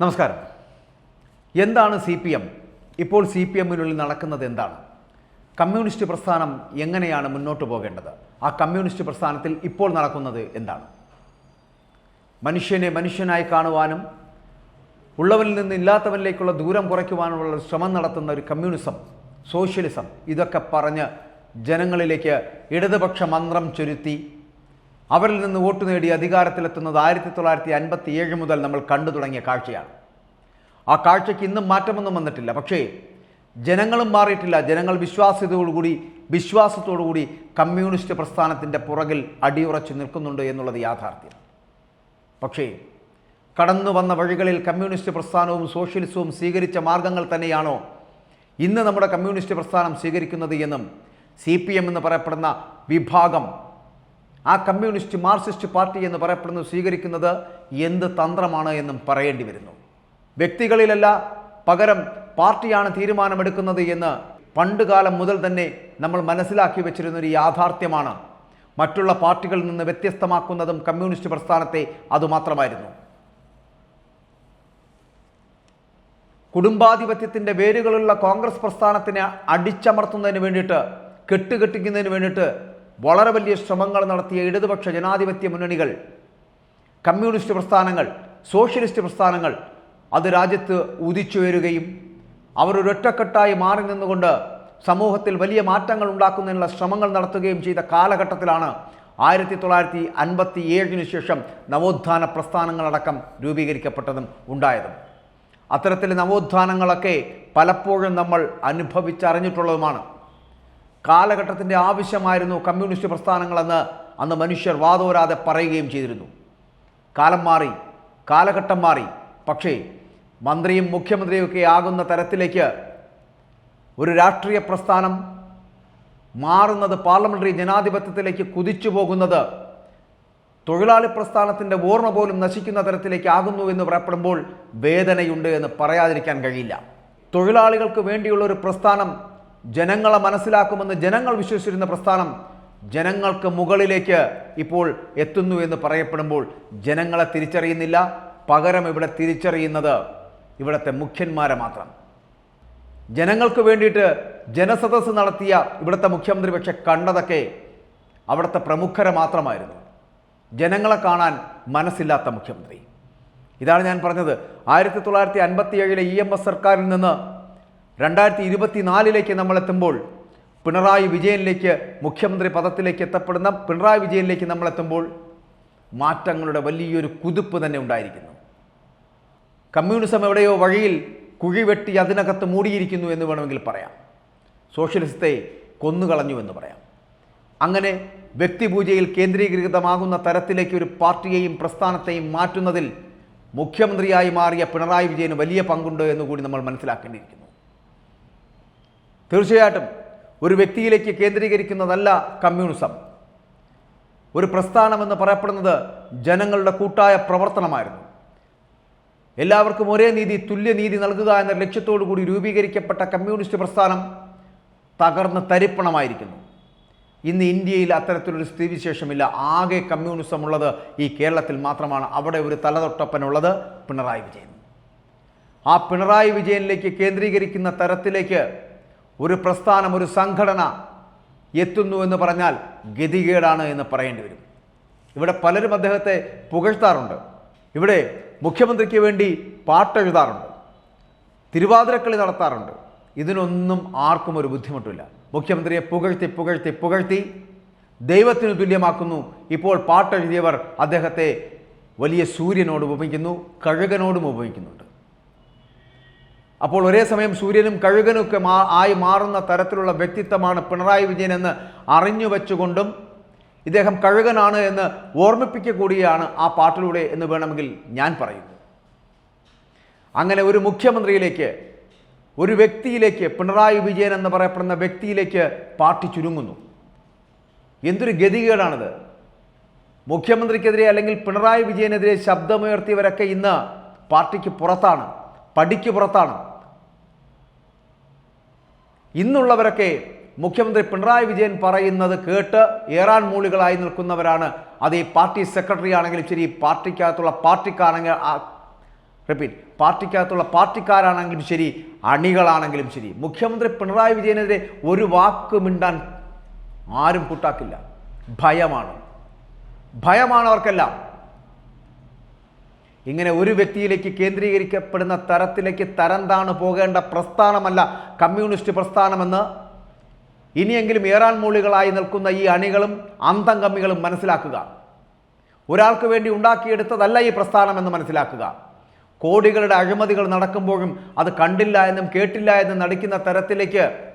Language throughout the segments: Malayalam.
നമസ്കാരം. എന്താണ് സി പി എം? ഇപ്പോൾ സി പി എമ്മിനുള്ളിൽ നടക്കുന്നത് എന്താണ്? കമ്മ്യൂണിസ്റ്റ് പ്രസ്ഥാനം എങ്ങനെയാണ് മുന്നോട്ട് പോകേണ്ടത്? ആ കമ്മ്യൂണിസ്റ്റ് പ്രസ്ഥാനത്തിൽ ഇപ്പോൾ നടക്കുന്നത് എന്താണ്? മനുഷ്യനെ മനുഷ്യനായി കാണുവാനും ഉള്ളവനിൽ നിന്ന് ഇല്ലാത്തവനിലേക്കുള്ള ദൂരം കുറയ്ക്കുവാനുള്ള ശ്രമം നടത്തുന്ന ഒരു കമ്മ്യൂണിസം സോഷ്യലിസം ഇതൊക്കെ പറഞ്ഞ് ജനങ്ങളിലേക്ക് ഇടതുപക്ഷ മന്ത്രം ചൊരുത്തി അവരിൽ നിന്ന് വോട്ട് നേടി അധികാരത്തിലെത്തുന്നത് ആയിരത്തി തൊള്ളായിരത്തി അൻപത്തി ഏഴ് മുതൽ നമ്മൾ കണ്ടു തുടങ്ങിയ കാഴ്ചയാണ്. ആ കാഴ്ചയ്ക്ക് ഇന്നും മാറ്റമൊന്നും വന്നിട്ടില്ല. പക്ഷേ ജനങ്ങളും മാറിയിട്ടില്ല. ജനങ്ങൾ വിശ്വാസ്യതയോടുകൂടി വിശ്വാസത്തോടുകൂടി കമ്മ്യൂണിസ്റ്റ് പ്രസ്ഥാനത്തിന്റെ പുറകിൽ അടിയുറച്ചു നിൽക്കുന്നുണ്ട് എന്നുള്ളത് യാഥാർത്ഥ്യം. പക്ഷേ കടന്നു വന്ന വഴികളിൽ കമ്മ്യൂണിസ്റ്റ് പ്രസ്ഥാനവും സോഷ്യലിസവും സ്വീകരിച്ച മാർഗങ്ങൾ തന്നെയാണോ ഇന്ന് നമ്മുടെ കമ്മ്യൂണിസ്റ്റ് പ്രസ്ഥാനം സ്വീകരിക്കുന്നത് എന്നും സി പി എം എന്ന് പറയപ്പെടുന്ന വിഭാഗം ആ കമ്മ്യൂണിസ്റ്റ് മാർക്സിസ്റ്റ് പാർട്ടി എന്ന് പറയപ്പെടുന്നത് സ്വീകരിക്കുന്നത് എന്ത് തന്ത്രമാണ് എന്നും പറയേണ്ടി വരുന്നു. വ്യക്തികളിലല്ല പകരം പാർട്ടിയാണ് തീരുമാനമെടുക്കുന്നത് എന്ന് പണ്ടുകാലം മുതൽ തന്നെ നമ്മൾ മനസ്സിലാക്കി വെച്ചിരുന്ന ഒരു യാഥാർത്ഥ്യമാണ്. മറ്റുള്ള പാർട്ടികളിൽ നിന്ന് വ്യത്യസ്തമാക്കുന്നതും കമ്മ്യൂണിസ്റ്റ് പ്രസ്ഥാനത്തെ അതുമാത്രമായിരുന്നു. കുടുംബാധിപത്യത്തിന്റെ വേരുകളുള്ള കോൺഗ്രസ് പ്രസ്ഥാനത്തിനെ അടിച്ചമർത്തുന്നതിന് വേണ്ടിയിട്ട് കെട്ടുകെട്ടിക്കുന്നതിന് വേണ്ടിയിട്ട് വളരെ വലിയ ശ്രമങ്ങൾ നടത്തിയ ഇടതുപക്ഷ ജനാധിപത്യ മുന്നണികൾ കമ്മ്യൂണിസ്റ്റ് പ്രസ്ഥാനങ്ങൾ സോഷ്യലിസ്റ്റ് പ്രസ്ഥാനങ്ങൾ അത് രാജ്യത്ത് ഉദിച്ചുയരുകയും അവർ ഒരൊറ്റക്കെട്ടായി മാറി നിന്നുകൊണ്ട് സമൂഹത്തിൽ വലിയ മാറ്റങ്ങൾ ഉണ്ടാക്കുന്നതിനുള്ള ശ്രമങ്ങൾ നടത്തുകയും ചെയ്ത കാലഘട്ടത്തിലാണ് ആയിരത്തി തൊള്ളായിരത്തി അൻപത്തി ഏഴിന് ശേഷം നവോത്ഥാന പ്രസ്ഥാനങ്ങളടക്കം രൂപീകരിക്കപ്പെട്ടതും ഉണ്ടായതും. അത്തരത്തിൽ നവോത്ഥാനങ്ങളൊക്കെ പലപ്പോഴും നമ്മൾ അനുഭവിച്ചറിഞ്ഞിട്ടുള്ളതുമാണ്. കാലഘട്ടത്തിന്റെ ആവശ്യമായിരുന്നു കമ്മ്യൂണിസ്റ്റ് പ്രസ്ഥാനങ്ങളെന്ന് അന്ന് മനുഷ്യർ വാതോരാതെ പറയുകയും ചെയ്തിരുന്നു. കാലം മാറി കാലഘട്ടം മാറി. പക്ഷേ മന്ത്രിയും മുഖ്യമന്ത്രിയൊക്കെ ആകുന്ന തരത്തിലേക്ക് ഒരു രാഷ്ട്രീയ പ്രസ്ഥാനം മാറുന്നത് പാർലമെന്ററി ജനാധിപത്യത്തിലേക്ക് കുതിച്ചു പോകുന്നത് തൊഴിലാളി പ്രസ്ഥാനത്തിന്റെ ഓർമ്മ പോലും നശിക്കുന്ന തരത്തിലേക്ക് ആകുന്നു എന്ന് പറയപ്പെടുമ്പോൾ വേദനയുണ്ട് എന്ന് പറയാതിരിക്കാൻ കഴിയില്ല. തൊഴിലാളികൾക്ക് വേണ്ടിയുള്ള ഒരു പ്രസ്ഥാനം ജനങ്ങളെ മനസ്സിലാക്കുമെന്ന് ജനങ്ങൾ വിശ്വസിച്ചിരുന്ന പ്രസ്ഥാനം ജനങ്ങൾക്ക് മുകളിലേക്ക് ഇപ്പോൾ എത്തുന്നു എന്ന് പറയപ്പെടുമ്പോൾ ജനങ്ങളെ തിരിച്ചറിയുന്നില്ല. പകരം ഇവിടെ തിരിച്ചറിയുന്നത് ഇവിടുത്തെ മുഖ്യന്മാരെ മാത്രം. ജനങ്ങൾക്ക് വേണ്ടിയിട്ട് ജനസദസ് നടത്തിയ ഇവിടുത്തെ മുഖ്യമന്ത്രി പക്ഷെ കണ്ടതൊക്കെ അവിടുത്തെ പ്രമുഖരെ മാത്രമായിരുന്നു. ജനങ്ങളെ കാണാൻ മനസ്സില്ലാത്ത മുഖ്യമന്ത്രി. ഇതാണ് ഞാൻ പറഞ്ഞത്. ആയിരത്തി തൊള്ളായിരത്തി അൻപത്തി ഏഴിലെ ഇ എം എസ് സർക്കാരിൽ നിന്ന് രണ്ടായിരത്തി ഇരുപത്തിനാലിലേക്ക് നമ്മൾ എത്തുമ്പോൾ പിണറായി വിജയനിലേക്ക് മുഖ്യമന്ത്രി പദത്തിലേക്ക് എത്തപ്പെടുന്ന പിണറായി വിജയനിലേക്ക് നമ്മൾ എത്തുമ്പോൾ മാറ്റങ്ങളുടെ വലിയൊരു കുതിപ്പ് തന്നെ ഉണ്ടായിരിക്കുന്നു. കമ്മ്യൂണിസം എവിടെയോ വഴിയിൽ കുഴിവെട്ടി അതിനകത്ത് മൂടിയിരിക്കുന്നു എന്ന് വേണമെങ്കിൽ പറയാം. സോഷ്യലിസത്തെ കൊന്നുകളഞ്ഞു എന്ന് പറയാം. അങ്ങനെ വ്യക്തിപൂജയിൽ കേന്ദ്രീകൃതമാകുന്ന തരത്തിലേക്ക് ഒരു പാർട്ടിയെയും പ്രസ്ഥാനത്തെയും മാറ്റുന്നതിൽ മുഖ്യമന്ത്രിയായി മാറിയ പിണറായി വിജയന് വലിയ പങ്കുണ്ട് എന്ന് കൂടി നമ്മൾ മനസ്സിലാക്കേണ്ടിയിരിക്കുന്നു. തീർച്ചയായിട്ടും ഒരു വ്യക്തിയിലേക്ക് കേന്ദ്രീകരിക്കുന്നതല്ല കമ്മ്യൂണിസം. ഒരു പ്രസ്ഥാനമെന്ന് പറയപ്പെടുന്നത് ജനങ്ങളുടെ കൂട്ടായ പ്രവർത്തനമായിരുന്നു. എല്ലാവർക്കും ഒരേ നീതി തുല്യനീതി നൽകുക എന്ന ലക്ഷ്യത്തോടു കൂടി രൂപീകരിക്കപ്പെട്ട കമ്മ്യൂണിസ്റ്റ് പ്രസ്ഥാനം തകർന്ന് തരിപ്പണമായിരിക്കുന്നു. ഇന്ന് ഇന്ത്യയിൽ അത്തരത്തിലൊരു സ്ഥിതിവിശേഷമില്ല. ആകെ കമ്മ്യൂണിസം ഉള്ളത് ഈ കേരളത്തിൽ മാത്രമാണ്. അവിടെ ഒരു തലതൊട്ടപ്പനുള്ളത് പിണറായി വിജയൻ. ആ പിണറായി വിജയനിലേക്ക് കേന്ദ്രീകരിക്കുന്ന തരത്തിലേക്ക് ഒരു പ്രസ്ഥാനം ഒരു സംഘടന എത്തുന്നു എന്ന് പറഞ്ഞാൽ ഗതികേടാണ് എന്ന് പറയേണ്ടി വരും. ഇവിടെ പലരും അദ്ദേഹത്തെ പുകഴ്ത്താറുണ്ട്. ഇവിടെ മുഖ്യമന്ത്രിക്ക് വേണ്ടി പാട്ടെഴുതാറുണ്ട്. തിരുവാതിരക്കളി നടത്താറുണ്ട്. ഇതിനൊന്നും ആർക്കും ഒരു ബുദ്ധിമുട്ടില്ല. മുഖ്യമന്ത്രിയെ പുകഴ്ത്തി പുകഴ്ത്തി പുകഴ്ത്തി ദൈവത്തിന് തുല്യമാക്കുന്നു. ഇപ്പോൾ പാട്ടെഴുതിയവർ അദ്ദേഹത്തെ വലിയ സൂര്യനോട് ഉപമിക്കുന്നു കഴുകനോടും ഉപമിക്കുന്നുണ്ട്. അപ്പോൾ ഒരേ സമയം സൂര്യനും കഴുകനുമൊക്കെ മാ ആയി മാറുന്ന തരത്തിലുള്ള വ്യക്തിത്വമാണ് പിണറായി വിജയൻ എന്ന് അറിഞ്ഞു വെച്ചുകൊണ്ടും ഇദ്ദേഹം കഴുകനാണ് എന്ന് ഓർമ്മിപ്പിക്കുക കൂടിയാണ് ആ പാട്ടിലൂടെ എന്ന് വേണമെങ്കിൽ ഞാൻ പറയുന്നു. അങ്ങനെ ഒരു മുഖ്യമന്ത്രിയിലേക്ക് ഒരു വ്യക്തിയിലേക്ക് പിണറായി വിജയൻ എന്ന് പറയപ്പെടുന്ന വ്യക്തിയിലേക്ക് പാർട്ടി ചുരുങ്ങുന്നു. എന്തൊരു ഗതികേടാണിത്. മുഖ്യമന്ത്രിക്കെതിരെ അല്ലെങ്കിൽ പിണറായി വിജയനെതിരെ ശബ്ദമുയർത്തിയവരൊക്കെ ഇന്ന് പാർട്ടിക്ക് പുറത്താണ്. പടിക്ക് പുറത്താണ്. ഇന്നുള്ളവരൊക്കെ മുഖ്യമന്ത്രി പിണറായി വിജയൻ പറയുന്നത് കേട്ട് ഏറാൻ മൂളികളായി നിൽക്കുന്നവരാണ്. അത് ഈ പാർട്ടി സെക്രട്ടറി ആണെങ്കിലും ശരി പാർട്ടിക്കകത്തുള്ള പാർട്ടിക്കാണെങ്കിൽ റിപ്പീറ്റ് പാർട്ടിക്കകത്തുള്ള പാർട്ടിക്കാരാണെങ്കിലും ശരി അണികളാണെങ്കിലും ശരി മുഖ്യമന്ത്രി പിണറായി വിജയനെതിരെ ഒരു വാക്ക് മിണ്ടാൻ ആരും കൂട്ടാക്കില്ല. ഭയമാണ്. ഭയമാണ് അവർക്കെല്ലാം. ഇങ്ങനെ ഒരു വ്യക്തിയിലേക്ക് കേന്ദ്രീകരിക്കപ്പെടുന്ന തരത്തിലേക്ക് തരം താണു പോകേണ്ട പ്രസ്ഥാനമല്ല കമ്മ്യൂണിസ്റ്റ് പ്രസ്ഥാനമെന്ന് ഇനിയെങ്കിലും ഏറാൻ മൂളികളായി നിൽക്കുന്ന ഈ അണികളും അന്തം കമ്മികളും മനസ്സിലാക്കുക. ഒരാൾക്ക് വേണ്ടി ഉണ്ടാക്കിയെടുത്തതല്ല ഈ പ്രസ്ഥാനമെന്ന് മനസ്സിലാക്കുക. കോടികളുടെ അഴിമതികൾ നടക്കുമ്പോഴും അത് കണ്ടില്ല എന്നും കേട്ടില്ല എന്നും നടിക്കുന്ന തരത്തിലേക്ക്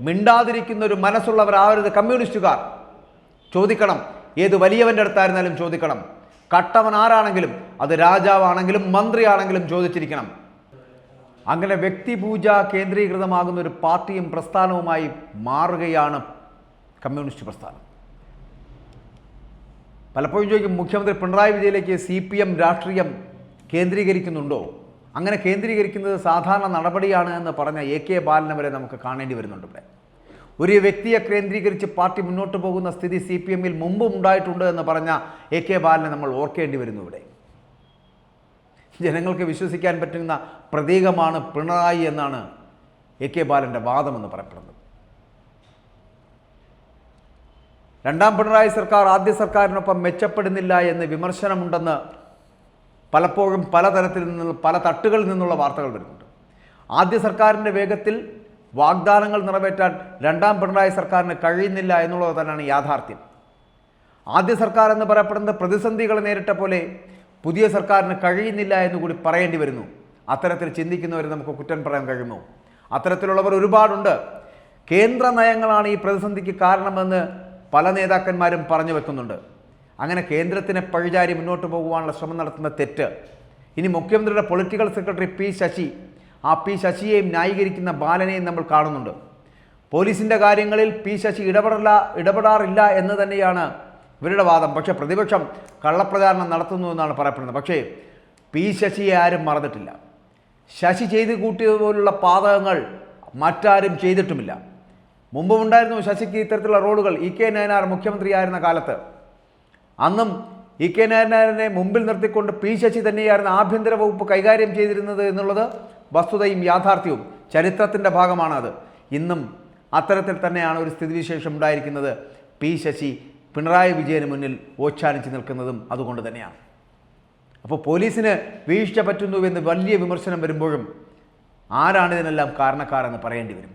മിണ്ടാതിരിക്കുന്ന ഒരു മനസ്സുള്ളവരാവരുത് കമ്മ്യൂണിസ്റ്റുകാർ. ചോദിക്കണം ഏത് വലിയവന്റെ അടുത്തായിരുന്നാലും ചോദിക്കണം. കട്ടവൻ ആരാണെങ്കിലും അത് രാജാവാണെങ്കിലും മന്ത്രിയാണെങ്കിലും ചോദിച്ചിരിക്കണം. അങ്ങനെ വ്യക്തിപൂജ കേന്ദ്രീകൃതമാകുന്ന ഒരു പാർട്ടിയും പ്രസ്ഥാനവുമായി മാറുകയാണ് കമ്മ്യൂണിസ്റ്റ് പ്രസ്ഥാനം. പലപ്പോഴും ചോദിക്കും മുഖ്യമന്ത്രി പിണറായി വിജയനിലേക്ക് സി പി എം രാഷ്ട്രീയം കേന്ദ്രീകരിക്കുന്നുണ്ടോ? അങ്ങനെ കേന്ദ്രീകരിക്കുന്നത് സാധാരണ നടപടിയാണ് എന്ന് പറഞ്ഞ എ കെ ബാലനെ വരെ നമുക്ക് കാണേണ്ടി വരുന്നുണ്ട് ഇവിടെ. ഒരു വ്യക്തിയെ കേന്ദ്രീകരിച്ച് പാർട്ടി മുന്നോട്ട് പോകുന്ന സ്ഥിതി സി പി എമ്മിൽ മുമ്പും ഉണ്ടായിട്ടുണ്ട് എന്ന് പറഞ്ഞ എ കെ ബാലനെ നമ്മൾ ഓർക്കേണ്ടി വരുന്നു ഇവിടെ. ജനങ്ങൾക്ക് വിശ്വസിക്കാൻ പറ്റുന്ന പ്രതീകമാണ് പിണറായി എന്നാണ് എ കെ ബാലന്റെ വാദമെന്ന് പറയപ്പെടുന്നത്. രണ്ടാം പിണറായി സർക്കാർ ആദ്യ സർക്കാരിനൊപ്പം മെച്ചപ്പെടുന്നില്ല എന്ന് വിമർശനമുണ്ടെന്ന് പലപ്പോഴും പലതരത്തിൽ നിന്നുള്ള പല തട്ടുകളിൽ നിന്നുള്ള വാർത്തകൾ വരുന്നുണ്ട്. ആദ്യ സർക്കാരിന്റെ വേഗത്തിൽ വാഗ്ദാനങ്ങൾ നിറവേറ്റാൻ രണ്ടാം പിണറായി സർക്കാരിന് കഴിയുന്നില്ല എന്നുള്ളത് തന്നെയാണ് യാഥാർത്ഥ്യം. ആദ്യ സർക്കാർ എന്ന് പറയപ്പെടുന്നത് പ്രതിസന്ധികൾ നേരിട്ട പോലെ പുതിയ സർക്കാരിന് കഴിയുന്നില്ല എന്ന് കൂടി പറയേണ്ടി വരുന്നു. അത്തരത്തിൽ ചിന്തിക്കുന്നവരെ നമുക്ക് കുറ്റം പറയാൻ കഴിയുമോ? അത്തരത്തിലുള്ളവർ ഒരുപാടുണ്ട്. കേന്ദ്ര നയങ്ങളാണ് ഈ പ്രതിസന്ധിക്ക് കാരണമെന്ന് പല നേതാക്കന്മാരും പറഞ്ഞു വെക്കുന്നുണ്ട്. അങ്ങനെ കേന്ദ്രത്തിനെ പഴിചാരി മുന്നോട്ട് പോകുവാനുള്ള ശ്രമം നടത്തുന്ന തെറ്റ്. ഇനി മുഖ്യമന്ത്രിയുടെ പൊളിറ്റിക്കൽ സെക്രട്ടറി പി ശശി ആ പി ശശിയെയും ന്യായീകരിക്കുന്ന ബാലനെയും നമ്മൾ കാണുന്നുണ്ട്. പോലീസിന്റെ കാര്യങ്ങളിൽ പി ശശി ഇടപെടല ഇടപെടാറില്ല എന്ന് തന്നെയാണ് ഇവരുടെ വാദം. പക്ഷേ പ്രതിപക്ഷം കള്ളപ്രചാരണം നടത്തുന്നു എന്നാണ് പറയപ്പെടുന്നത്. പക്ഷേ പി ശശിയെ ആരും മറന്നിട്ടില്ല. ശശി ചെയ്ത് കൂട്ടിയതുപോലുള്ള പാതകങ്ങൾ മറ്റാരും ചെയ്തിട്ടുമില്ല. മുമ്പ് ഉണ്ടായിരുന്നു ശശിക്ക് ഇത്തരത്തിലുള്ള റോളുകൾ. ഇ കെ നയനാർ മുഖ്യമന്ത്രിയായിരുന്ന കാലത്ത്. അന്നും ഇ കെ നയനാരനെ മുമ്പിൽ നിർത്തിക്കൊണ്ട് പി ശശി തന്നെയായിരുന്നു ആഭ്യന്തര വകുപ്പ് കൈകാര്യം ചെയ്തിരുന്നത് എന്നുള്ളത് വസ്തുതയും യാഥാർത്ഥ്യവും ചരിത്രത്തിന്റെ ഭാഗമാണ് അത് ഇന്നും അത്തരത്തിൽ തന്നെയാണ് ഒരു സ്ഥിതിവിശേഷം ഉണ്ടായിരിക്കുന്നത്. പി ശശി പിണറായി വിജയന് മുന്നിൽ ഓച്ചാനിച്ച് നിൽക്കുന്നതും അതുകൊണ്ട് തന്നെയാണ്. അപ്പോൾ പോലീസിന് വീഴ്ച പറ്റുന്നുവെന്ന് വലിയ വിമർശനം വരുമ്പോഴും ആരാണ് ഇതിനെല്ലാം കാരണക്കാരെന്ന് പറയേണ്ടി വരും.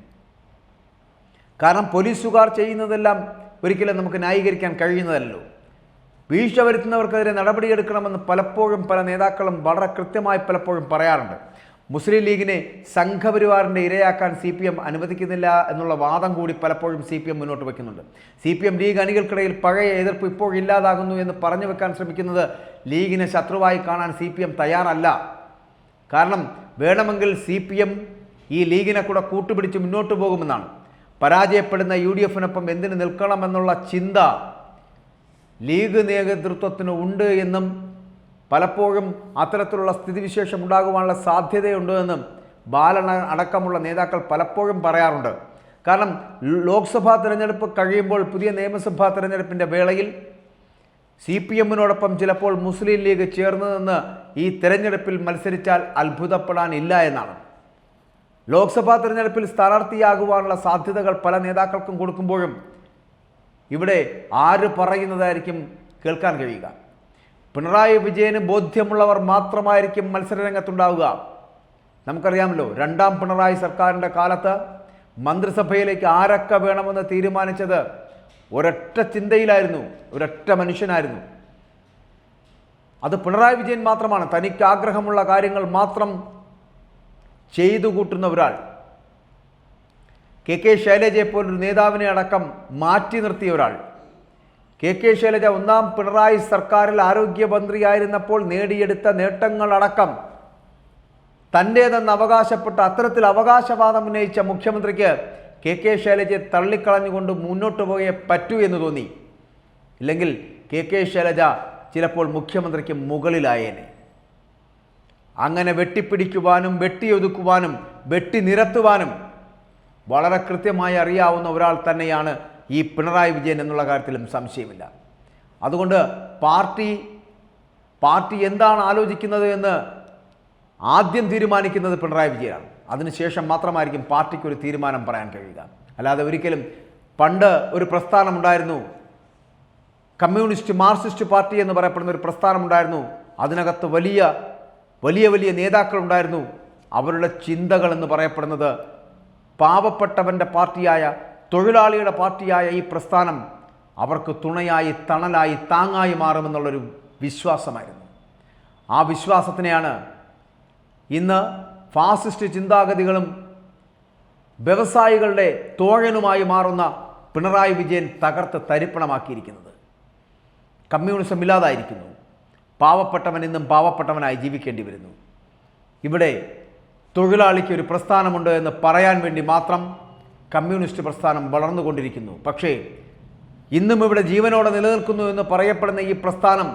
കാരണം പോലീസുകാർ ചെയ്യുന്നതെല്ലാം ഒരിക്കലും നമുക്ക് ന്യായീകരിക്കാൻ കഴിയുന്നതല്ലോ വീഴ്ച വരുത്തുന്നവർക്കെതിരെ നടപടിയെടുക്കണമെന്ന് പലപ്പോഴും പല നേതാക്കളും വളരെ കൃത്യമായി പലപ്പോഴും പറയാറുണ്ട്. മുസ്ലിം ലീഗിനെ സംഘപരിവാറിന്റെ ഇരയാക്കാൻ സി പി എം അനുവദിക്കുന്നില്ല എന്നുള്ള വാദം കൂടി പലപ്പോഴും സി പി എം മുന്നോട്ട് വയ്ക്കുന്നുണ്ട്. സി പി എം ലീഗ് അണികൾക്കിടയിൽ പഴയ എതിർപ്പ് ഇപ്പോൾ ഇല്ലാതാകുന്നു എന്ന് പറഞ്ഞു വെക്കാൻ ശ്രമിക്കുന്നത് ലീഗിനെ ശത്രുവായി കാണാൻ സി പി എം തയ്യാറല്ല. കാരണം വേണമെങ്കിൽ സി പി എം ഈ ലീഗിനെ കൂടെ കൂട്ടുപിടിച്ച് മുന്നോട്ട് പോകുമെന്നാണ്. പരാജയപ്പെടുന്ന യു ഡി എഫിനൊപ്പം എന്തിനു നിൽക്കണമെന്നുള്ള ചിന്ത ലീഗ് നേതൃത്വത്തിന് ഉണ്ട് എന്നും പലപ്പോഴും അത്തരത്തിലുള്ള സ്ഥിതിവിശേഷം ഉണ്ടാകുവാനുള്ള സാധ്യതയുണ്ട് എന്നും ബാലൻ അടക്കമുള്ള നേതാക്കൾ പലപ്പോഴും പറയാറുണ്ട്. കാരണം ലോക്സഭാ തിരഞ്ഞെടുപ്പ് കഴിയുമ്പോൾ പുതിയ നിയമസഭാ തിരഞ്ഞെടുപ്പിന്റെ വേളയിൽ സി പി എമ്മിനോടൊപ്പം ചിലപ്പോൾ മുസ്ലിം ലീഗ് ചേർന്ന് നിന്ന് ഈ തിരഞ്ഞെടുപ്പിൽ മത്സരിച്ചാൽ അത്ഭുതപ്പെടാനില്ല എന്നാണ്. ലോക്സഭാ തിരഞ്ഞെടുപ്പിൽ സ്ഥാനാർത്ഥിയാകുവാനുള്ള സാധ്യതകൾ പല നേതാക്കൾക്കും കൊടുക്കുമ്പോഴും ഇവിടെ ആര് പറയുന്നതായിരിക്കും കേൾക്കാൻ കഴിയുക. പിണറായി വിജയന് ബോധ്യമുള്ളവർ മാത്രമായിരിക്കും മത്സരരംഗത്തുണ്ടാവുക. നമുക്കറിയാമല്ലോ രണ്ടാം പിണറായി സർക്കാരിന്റെ കാലത്ത് മന്ത്രിസഭയിലേക്ക് ആരൊക്കെ വേണമെന്ന് തീരുമാനിച്ചത് ഒരൊറ്റ ചിന്തയിലായിരുന്നു ഒരൊറ്റ മനുഷ്യനായിരുന്നു. അത് പിണറായി വിജയൻ മാത്രമാണ്. തനിക്ക് ആഗ്രഹമുള്ള കാര്യങ്ങൾ മാത്രം ചെയ്തു കൂട്ടുന്ന ഒരാൾ. കെ കെ ശൈലജയെ പോലൊരു നേതാവിനെ അടക്കം മാറ്റി നിർത്തിയ ഒരാൾ. കെ കെ ശൈലജ ഒന്നാം പിണറായി സർക്കാരിൽ ആരോഗ്യമന്ത്രിയായിരുന്നപ്പോൾ നേടിയെടുത്ത നേട്ടങ്ങളടക്കം തന്റേതെന്ന് അവകാശപ്പെട്ട അത്തരത്തിൽ അവകാശവാദം ഉന്നയിച്ച മുഖ്യമന്ത്രിക്ക് കെ കെ ശൈലജയെ തള്ളിക്കളഞ്ഞുകൊണ്ട് മുന്നോട്ട് പോയേ പറ്റൂ എന്ന് തോന്നി. ഇല്ലെങ്കിൽ കെ കെ ശൈലജ ചിലപ്പോൾ മുഖ്യമന്ത്രിക്ക് മുകളിലായേനെ. അങ്ങനെ വെട്ടിപ്പിടിക്കുവാനും വെട്ടിയൊതുക്കുവാനും വെട്ടി നിരത്തുവാനും വളരെ കൃത്യമായി അറിയാവുന്ന ഒരാൾ തന്നെയാണ് ഈ പിണറായി വിജയൻ എന്നുള്ള കാര്യത്തിലും സംശയമില്ല. അതുകൊണ്ട് പാർട്ടി പാർട്ടി എന്താണ് ആലോചിക്കുന്നത് എന്ന് ആദ്യം തീരുമാനിക്കുന്നത് പിണറായി വിജയനാണ്. അതിനുശേഷം മാത്രമായിരിക്കും പാർട്ടിക്ക് ഒരു തീരുമാനം പറയാൻ കഴിയുക. അല്ലാതെ ഒരിക്കലും പണ്ട് ഒരു പ്രസ്ഥാനമുണ്ടായിരുന്നു കമ്മ്യൂണിസ്റ്റ് മാർക്സിസ്റ്റ് പാർട്ടി എന്ന് പറയപ്പെടുന്ന ഒരു പ്രസ്ഥാനമുണ്ടായിരുന്നു അതിനകത്ത് വലിയ വലിയ വലിയ നേതാക്കളുണ്ടായിരുന്നു അവരുടെ ചിന്തകൾ എന്ന് പറയപ്പെടുന്നത് പാവപ്പെട്ടവന്റെ പാർട്ടിയായ തൊഴിലാളിയുടെ പാർട്ടിയായ ഈ പ്രസ്ഥാനം അവർക്ക് തുണയായി തണലായി താങ്ങായി മാറുമെന്നുള്ളൊരു വിശ്വാസമായിരുന്നു. ആ വിശ്വാസത്തിനെയാണ് ഇന്ന് ഫാസിസ്റ്റ് ചിന്താഗതികളും വ്യവസായികളുടെ തോഴനുമായി മാറുന്ന പിണറായി വിജയൻ തകർത്ത് തരിപ്പണമാക്കിയിരിക്കുന്നത്. കമ്മ്യൂണിസം ഇല്ലാതായിരിക്കുന്നു. പാവപ്പെട്ടവൻ ഇന്നും പാവപ്പെട്ടവനായി ജീവിക്കേണ്ടി വരുന്നു. ഇവിടെ തൊഴിലാളിക്ക് ഒരു പ്രസ്ഥാനമുണ്ട് എന്ന് പറയാൻ വേണ്ടി മാത്രം കമ്മ്യൂണിസ്റ്റ് പ്രസ്ഥാനം വളർന്നുകൊണ്ടിരിക്കുന്നു. പക്ഷേ ഇന്നും ഇവിടെ ജീവനോടെ നിലനിൽക്കുന്നു എന്ന് പറയപ്പെടുന്ന ഈ പ്രസ്ഥാനം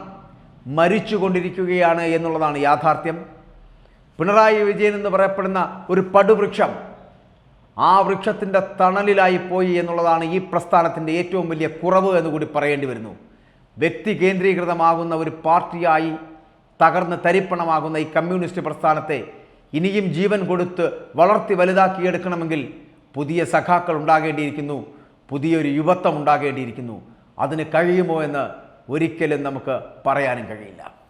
മരിച്ചുകൊണ്ടിരിക്കുകയാണ് എന്നുള്ളതാണ് യാഥാർത്ഥ്യം. പിണറായി വിജയൻ എന്ന് പറയപ്പെടുന്ന ഒരു പടുവൃക്ഷം ആ വൃക്ഷത്തിന്റെ തണലിലായി പോയി എന്നുള്ളതാണ് ഈ പ്രസ്ഥാനത്തിന്റെ ഏറ്റവും വലിയ കുറവ് എന്ന് കൂടി പറയേണ്ടി വരുന്നു. വ്യക്തി കേന്ദ്രീകൃതമാകുന്ന ഒരു പാർട്ടിയായി തകർന്ന് തരിപ്പണമാകുന്ന ഈ കമ്മ്യൂണിസ്റ്റ് പ്രസ്ഥാനത്തെ ഇനിയും ജീവൻ കൊടുത്ത് വളർത്തി വലുതാക്കിയെടുക്കണമെങ്കിൽ പുതിയ സഖാക്കൾ ഉണ്ടാകേണ്ടിയിരിക്കുന്നു പുതിയൊരു യുവത്വം ഉണ്ടാകേണ്ടിയിരിക്കുന്നു. അതിന് കഴിയുമോ എന്ന് ഒരിക്കലും നമുക്ക് പറയാനും കഴിയില്ല.